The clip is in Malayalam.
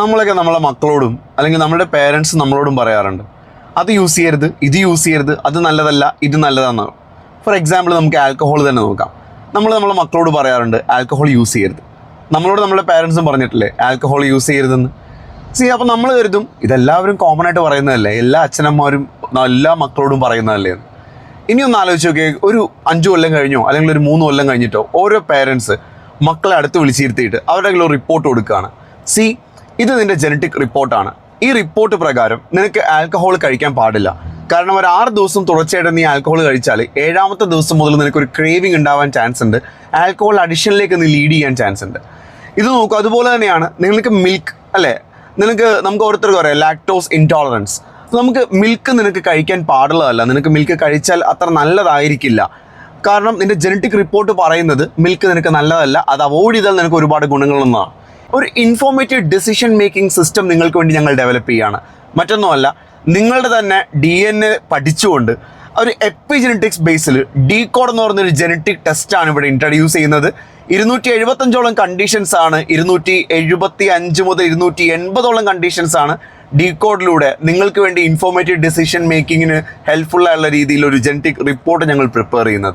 നമ്മളൊക്കെ നമ്മളെ മക്കളോടും അല്ലെങ്കിൽ നമ്മുടെ പേരൻസ് നമ്മളോടും പറയാറുണ്ട്. അത് യൂസ് ചെയ്യരുത് ഇത് യൂസ് ചെയ്യരുത് അത് നല്ലതല്ല ഇത് നല്ലതാണ് ഫോർ എക്സാമ്പിൾ നമുക്ക് ആൽക്കഹോൾ തന്നെ നോക്കാം. നമ്മൾ നമ്മളെ മക്കളോട് പറയാറുണ്ട് ആൽക്കഹോൾ യൂസ് ചെയ്യരുത്. നമ്മളോട് നമ്മുടെ പേരൻസും പറഞ്ഞിട്ടില്ലേ ആൽക്കഹോൾ യൂസ് ചെയ്യരുതെന്ന്. സി അപ്പോൾ നമ്മൾ കരുതും ഇതെല്ലാവരും കോമൺ ആയിട്ട് പറയുന്നതല്ലേ എല്ലാ അച്ഛനമ്മമാരും എല്ലാ മക്കളോടും പറയുന്നതല്ലേ. ഇനി ഒന്ന് ആലോചിച്ച് നോക്കിയാൽ ഒരു അഞ്ച് കൊല്ലം കഴിഞ്ഞോ അല്ലെങ്കിൽ ഒരു മൂന്ന് കൊല്ലം കഴിഞ്ഞിട്ടോ ഓരോ പേരൻസ് മക്കളെ അടുത്ത് വിളിച്ചിരുത്തിയിട്ട് അവരുടെ കയ്യിൽ റിപ്പോർട്ട് കൊടുക്കുകയാണ്. സി ഇത് നിന്റെ ജനറ്റിക് റിപ്പോർട്ടാണ് ഈ റിപ്പോർട്ട് പ്രകാരം നിനക്ക് ആൽക്കഹോൾ കഴിക്കാൻ പാടില്ല. കാരണം ഒരു ആറ് ദിവസം തുടർച്ചയായിട്ട് നീ ആൽക്കഹോൾ കഴിച്ചാൽ ഏഴാമത്തെ ദിവസം മുതൽ നിനക്ക് ഒരു ക്രേവിംഗ് ഉണ്ടാവാൻ ചാൻസ് ഉണ്ട്. ആൽക്കഹോൾ അഡിഷനിലേക്ക് നീ ലീഡ് ചെയ്യാൻ ചാൻസ് ഉണ്ട്. ഇത് നോക്കൂ അതുപോലെ തന്നെയാണ് നിങ്ങൾക്ക് മിൽക്ക് അല്ലേ? നിനക്ക് നമുക്ക് ഓരോരുത്തർക്ക് പറയാം ലാക്ടോസ് ഇൻടോളറൻസ് നമുക്ക് മിൽക്ക് നിനക്ക് കഴിക്കാൻ പാടുള്ളതല്ല. നിനക്ക് മിൽക്ക് കഴിച്ചാൽ അത്ര നല്ലതായിരിക്കില്ല. കാരണം നിന്റെ ജനറ്റിക് റിപ്പോർട്ട് പറയുന്നത് മിൽക്ക് നിനക്ക് നല്ലതല്ല. അത് അവോയ്ഡ് ചെയ്താൽ നിനക്ക് ഒരുപാട് ഗുണങ്ങളെന്നാണ് ഒരു ഇൻഫോർമേറ്റീവ് ഡിസിഷൻ മേക്കിംഗ് സിസ്റ്റം നിങ്ങൾക്ക് വേണ്ടി ഞങ്ങൾ ഡെവലപ്പ് ചെയ്യുകയാണ് മറ്റൊന്നുമല്ല നിങ്ങളുടെ തന്നെ ഡി എൻ എ പഠിച്ചുകൊണ്ട് ഒരു എപ്പിജനറ്റിക്സ് ബേസിൽ ഡി കോഡ് എന്ന് പറഞ്ഞൊരു ജനറ്റിക് ടെസ്റ്റാണ് ഇവിടെ ഇൻട്രൊഡ്യൂസ് ചെയ്യുന്നത്. ഇരുന്നൂറ്റി എഴുപത്തഞ്ചോളം കണ്ടീഷൻസ് ആണ് ഇരുന്നൂറ്റി എഴുപത്തി അഞ്ച് മുതൽ ഇരുന്നൂറ്റി എൺപതോളം കണ്ടീഷൻസ് ആണ് ഡി കോഡിലൂടെ നിങ്ങൾക്ക് വേണ്ടി ഇൻഫോർമേറ്റീവ് ഡിസിഷൻ മേക്കിങ്ങിന് ഹെൽപ്ഫുൾ ആയുള്ള രീതിയിൽ ഒരു ജനറ്റിക് റിപ്പോർട്ട് ഞങ്ങൾ പ്രിപ്പയർ ചെയ്യുന്നത്.